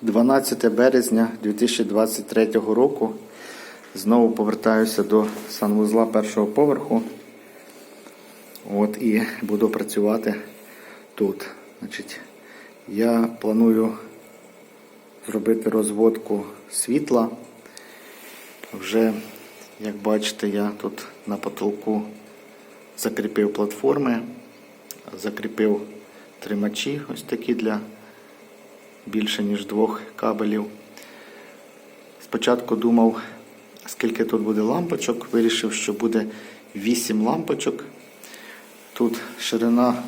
12 березня 2023 року. Знову повертаюся до санвузла першого поверху. От і буду працювати тут. Значить, я планую зробити розводку світла. Вже, як бачите, я тут на потолку закріпив платформи, закріпив тримачі ось такі для більше ніж двох кабелів. Спочатку думав, скільки тут буде лампочок. Вирішив, що буде 8 лампочок. Тут ширина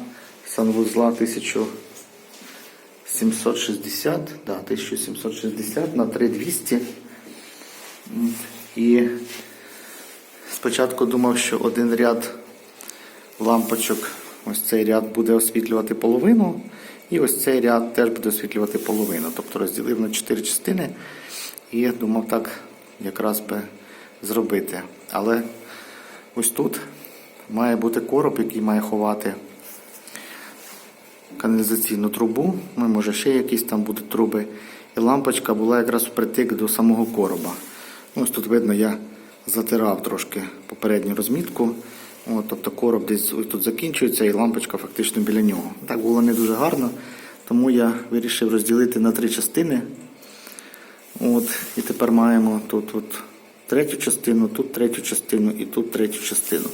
санвузла 1760, да, 1760 на 3200. І спочатку думав, що один ряд лампочок, ось цей ряд буде освітлювати половину, і ось цей ряд теж буде освітлювати половину. Тобто розділив на 4 частини і думав так якраз би зробити. Але ось тут має бути короб, який має ховати каналізаційну трубу. Ну, може ще якісь там будуть труби. І лампочка була якраз впритик до самого короба. Ну, Ось тут видно, я затирав трошки попередню розмітку. От, тобто короб десь тут закінчується і лампочка фактично біля нього. Так було не дуже гарно, тому я вирішив розділити на три частини. От, і тепер маємо тут от третю частину, тут третю частину і тут третю частину.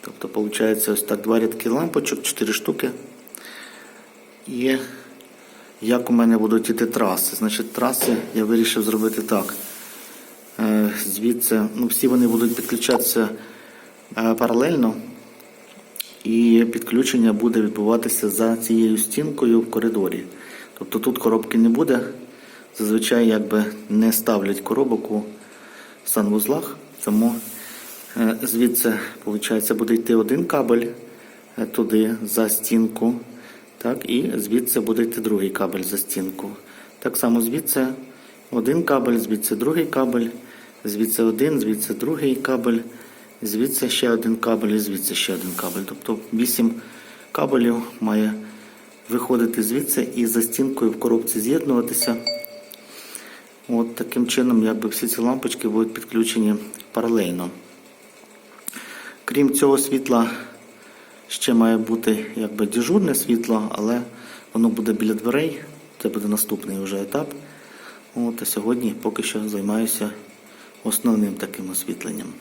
Тобто, виходить, ось так два рядки лампочок, 4 штуки. І як у мене будуть іти траси? Значить, траси я вирішив зробити так. Е, Звідси, ну, всі вони будуть підключатися паралельно, і підключення буде відбуватися за цією стінкою в коридорі. Тобто тут коробки не буде. Зазвичай якби не ставлять коробок у санвузлах, тому е, звідси виходить, буде йти один кабель е, туди за стінку, так, і звідси буде йти другий кабель за стінку. Так само звідси один кабель, звідси другий кабель, звідси один, звідси другий кабель, звідси ще один кабель і звідси ще один кабель. Тобто вісім кабелів має виходити звідси і за стінкою в коробці з'єднуватися. От таким чином, якби всі ці лампочки будуть підключені паралельно. Крім цього світла, ще має бути якби дежурне світло, але воно буде біля дверей. Це буде наступний вже етап. От, а сьогодні поки що займаюся основним таким освітленням.